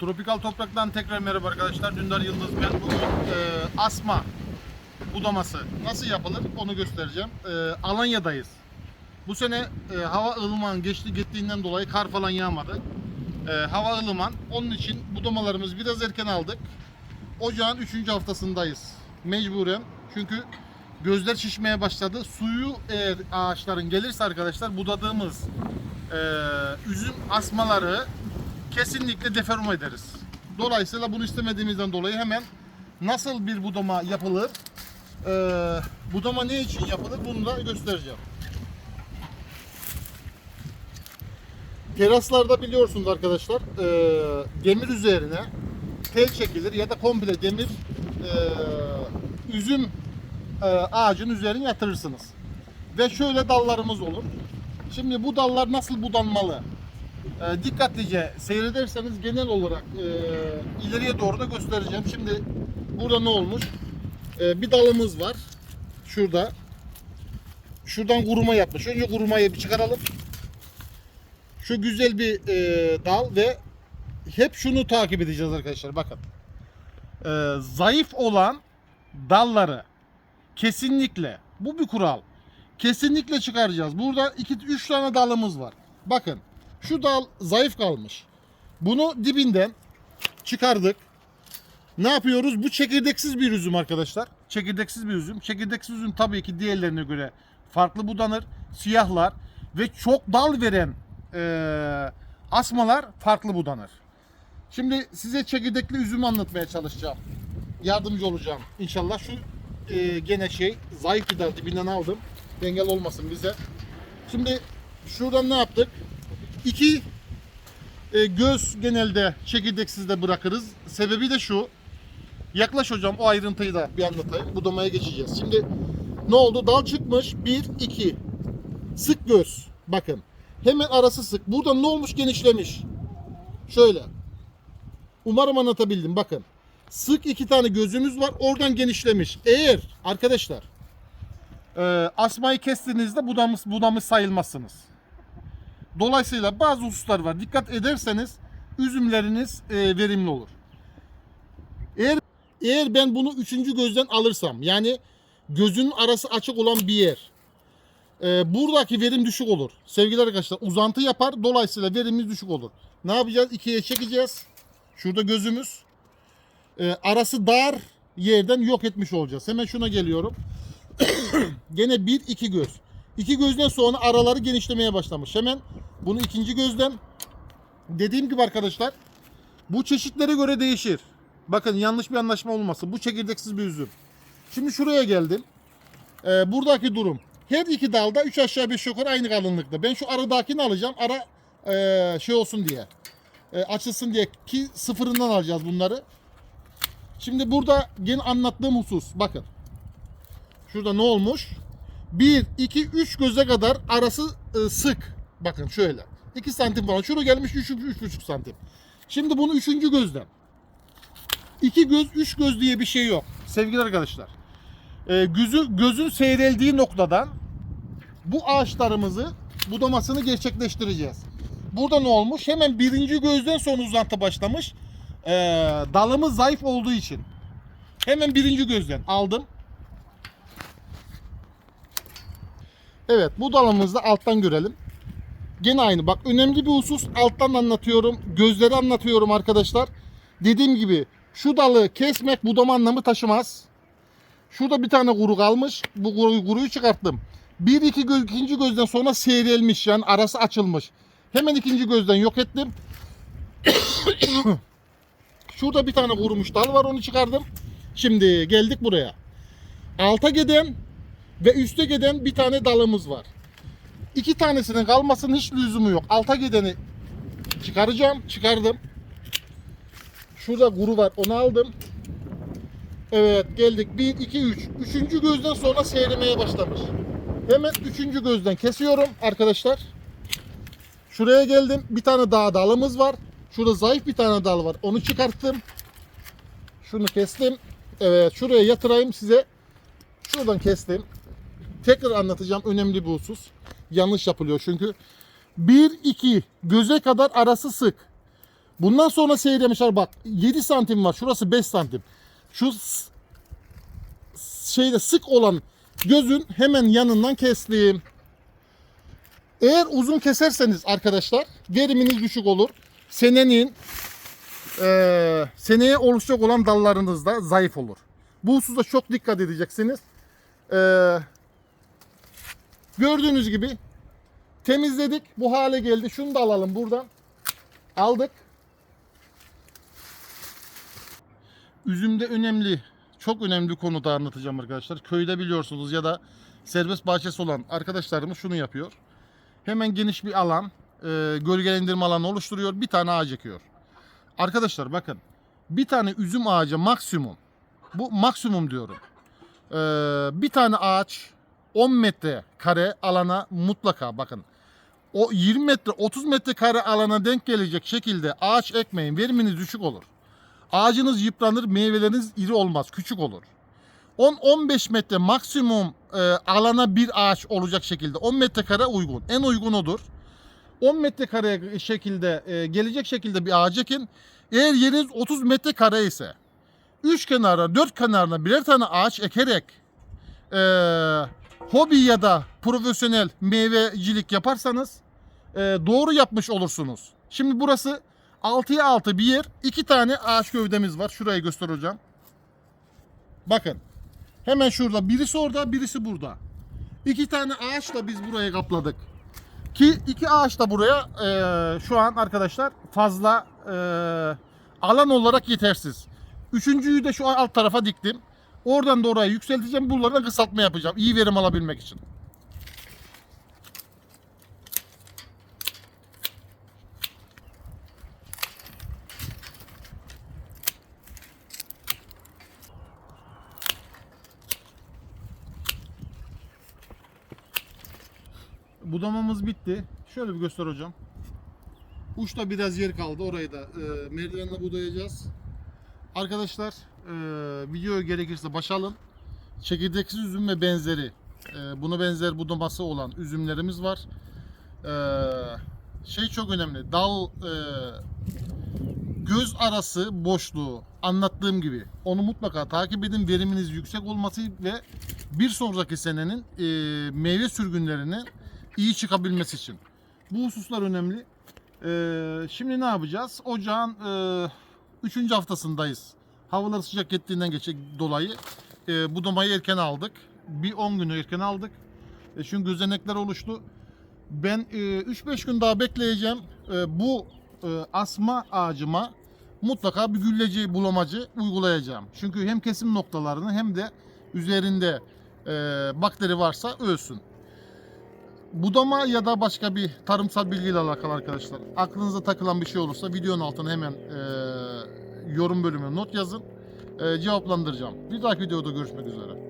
Tropikal Toprak'tan tekrar merhaba arkadaşlar. Dündar Yıldız ben. Bugün e, asma budaması nasıl yapılır onu göstereceğim. E, Alanya'dayız. Bu sene e, hava ılıman geçti gittiğinden dolayı kar falan yağmadı. E, hava ılıman. Onun için budamalarımızı biraz erken aldık. Ocağın 3. haftasındayız. Mecburen. Çünkü gözler şişmeye başladı. Suyu eğer ağaçların gelirse arkadaşlar budadığımız e, üzüm asmaları kesinlikle deforme ederiz. Dolayısıyla bunu istemediğimizden dolayı hemen nasıl bir budama yapılır, e, budama ne için yapılır bunu da göstereceğim. Teraslarda biliyorsunuz arkadaşlar e, demir üzerine tel çekilir ya da komple demir e, üzüm e, ağacın üzerine yatırırsınız. Ve şöyle dallarımız olur. Şimdi bu dallar nasıl budanmalı? E, dikkatlice seyrederseniz genel olarak e, ileriye doğru da göstereceğim. Şimdi burada ne olmuş? E, bir dalımız var. Şurada. Şuradan kuruma yapmış. Önce kurumayı bir çıkaralım. Şu güzel bir e, dal ve hep şunu takip edeceğiz arkadaşlar. Bakın. E, zayıf olan dalları kesinlikle bu bir kural. Kesinlikle çıkaracağız. Burada 2 3 tane dalımız var. Bakın. Şu dal zayıf kalmış. Bunu dibinden çıkardık. Ne yapıyoruz? Bu çekirdeksiz bir üzüm arkadaşlar. Çekirdeksiz bir üzüm. Çekirdeksiz üzüm tabii ki diğerlerine göre farklı budanır. Siyahlar ve çok dal veren eee, asmalar farklı budanır. Şimdi size çekirdekli üzümü anlatmaya çalışacağım. Yardımcı olacağım. İnşallah şu eee, gene şey zayıf bir dal dibinden aldım. Engel olmasın bize. Şimdi şuradan ne yaptık? İki e, göz genelde çekirdeksiz de bırakırız. Sebebi de şu. Yaklaş hocam o ayrıntıyı da bir anlatayım. Budamaya geçeceğiz. Şimdi ne oldu? Dal çıkmış. Bir, iki. Sık göz. Bakın. Hemen arası sık. Burada ne olmuş? Genişlemiş. Şöyle. Umarım anlatabildim. Bakın. Sık iki tane gözümüz var. Oradan genişlemiş. Eğer arkadaşlar e, asmayı kestiğinizde budamış, budamış sayılmazsınız. Dolayısıyla bazı hususlar var. Dikkat ederseniz üzümleriniz e, verimli olur. Eğer eğer ben bunu üçüncü gözden alırsam yani gözünün arası açık olan bir yer e, buradaki verim düşük olur. Sevgili arkadaşlar uzantı yapar dolayısıyla verimimiz düşük olur. Ne yapacağız? İkiye çekeceğiz. Şurada gözümüz. E, arası dar yerden yok etmiş olacağız. Hemen şuna geliyorum. Gene bir iki göz. İki gözden sonra araları genişlemeye başlamış. Hemen bunu ikinci gözden dediğim gibi arkadaşlar bu çeşitlere göre değişir. Bakın yanlış bir anlaşma olmasın. Bu çekirdeksiz bir üzüm. Şimdi şuraya geldim. Ee, buradaki durum. Her iki dalda 3 aşağı 5 yukarı aynı kalınlıkta. Ben şu aradakini alacağım. Ara ee, şey olsun diye. Ee, açılsın diye ki sıfırından alacağız bunları. Şimdi burada yine anlattığım husus. Bakın. Şurada ne olmuş? 1, 2, 3 göze kadar arası e, sık. Bakın şöyle. 2 santim falan. Şuraya gelmiş 3, 3,5 santim. Şimdi bunu 3. gözden. 2 göz, 3 göz diye bir şey yok. Sevgili arkadaşlar. E, gözü, gözün seyreldiği noktadan bu ağaçlarımızı budamasını gerçekleştireceğiz. Burada ne olmuş? Hemen birinci gözden sonra uzantı başlamış. E, dalımız zayıf olduğu için. Hemen birinci gözden aldım. Evet bu dalımızı da alttan görelim. Gene aynı bak önemli bir husus alttan anlatıyorum. Gözleri anlatıyorum arkadaşlar. Dediğim gibi şu dalı kesmek budama anlamı taşımaz. Şurada bir tane kuru kalmış. Bu kuru, kuruyu çıkarttım. Bir iki göz, ikinci gözden sonra seyrelmiş yani arası açılmış. Hemen ikinci gözden yok ettim. Şurada bir tane kurumuş dal var onu çıkardım. Şimdi geldik buraya. Alta giden ve üste giden bir tane dalımız var. İki tanesinin kalmasının hiç lüzumu yok. Alta gideni çıkaracağım. Çıkardım. Şurada kuru var. Onu aldım. Evet geldik. 1, 2, 3. Üçüncü gözden sonra seyirmeye başlamış. Hemen üçüncü gözden kesiyorum arkadaşlar. Şuraya geldim. Bir tane daha dalımız var. Şurada zayıf bir tane dal var. Onu çıkarttım. Şunu kestim. Evet şuraya yatırayım size. Şuradan kestim. Tekrar anlatacağım önemli bir husus. Yanlış yapılıyor çünkü. 1 2 göze kadar arası sık. Bundan sonra seyremişler bak 7 santim var. Şurası 5 santim. Şu şeyde sık olan gözün hemen yanından kestim. Eğer uzun keserseniz arkadaşlar veriminiz düşük olur. Senenin eee, seneye oluşacak olan dallarınız da zayıf olur. Bu hususta çok dikkat edeceksiniz. Eee, gördüğünüz gibi temizledik. Bu hale geldi. Şunu da alalım buradan. Aldık. Üzümde önemli, çok önemli bir konuda anlatacağım arkadaşlar. Köyde biliyorsunuz ya da serbest bahçesi olan arkadaşlarımız şunu yapıyor. Hemen geniş bir alan, e, gölgelendirme alanı oluşturuyor. Bir tane ağaç ekiyor. Arkadaşlar bakın. Bir tane üzüm ağacı maksimum. Bu maksimum diyorum. E, bir tane ağaç 10 metre kare alana mutlaka bakın. O 20 metre 30 metre kare alana denk gelecek şekilde ağaç ekmeyin. Veriminiz düşük olur. Ağacınız yıpranır, meyveleriniz iri olmaz, küçük olur. 10-15 metre maksimum e, alana bir ağaç olacak şekilde 10 metrekare uygun. En uygun odur. 10 metrekare şekilde e, gelecek şekilde bir ağaç ekin. Eğer yeriniz 30 metrekare ise 3 kenara 4 kenarına birer tane ağaç ekerek e, hobi ya da profesyonel meyvecilik yaparsanız e, doğru yapmış olursunuz. Şimdi burası 6'ya 6 bir yer. iki tane ağaç gövdemiz var. Şurayı göstereceğim. Bakın. Hemen şurada. Birisi orada, birisi burada. İki tane ağaçla biz burayı kapladık. Ki iki ağaç da buraya e, şu an arkadaşlar fazla e, alan olarak yetersiz. Üçüncüyü de şu alt tarafa diktim. Oradan da orayı yükselteceğim. Buralarına kısaltma yapacağım. İyi verim alabilmek için. Budamamız bitti. Şöyle bir göster hocam. Uçta biraz yer kaldı. Orayı da e, merdivenle budayacağız. Arkadaşlar e, videoya gerekirse başalım. Çekirdeksiz üzüm ve benzeri e, buna benzer budaması olan üzümlerimiz var. E, şey çok önemli. Dal e, göz arası boşluğu anlattığım gibi onu mutlaka takip edin. Veriminiz yüksek olması ve bir sonraki senenin e, meyve sürgünlerinin iyi çıkabilmesi için. Bu hususlar önemli. E, şimdi ne yapacağız? Ocağın e, 3. haftasındayız. Havalar sıcak gittiğinden geçe dolayı e, budamayı erken aldık. Bir 10 günü erken aldık. E, çünkü gözenekler oluştu. Ben e, 3-5 gün daha bekleyeceğim. E, bu e, asma ağacıma mutlaka bir gülleci bulamacı uygulayacağım. Çünkü hem kesim noktalarını hem de üzerinde e, bakteri varsa ölsün. Budama ya da başka bir tarımsal bilgiyle alakalı arkadaşlar. Aklınıza takılan bir şey olursa videonun altına hemen e, yorum bölümüne not yazın. E, cevaplandıracağım. Bir dahaki videoda görüşmek üzere.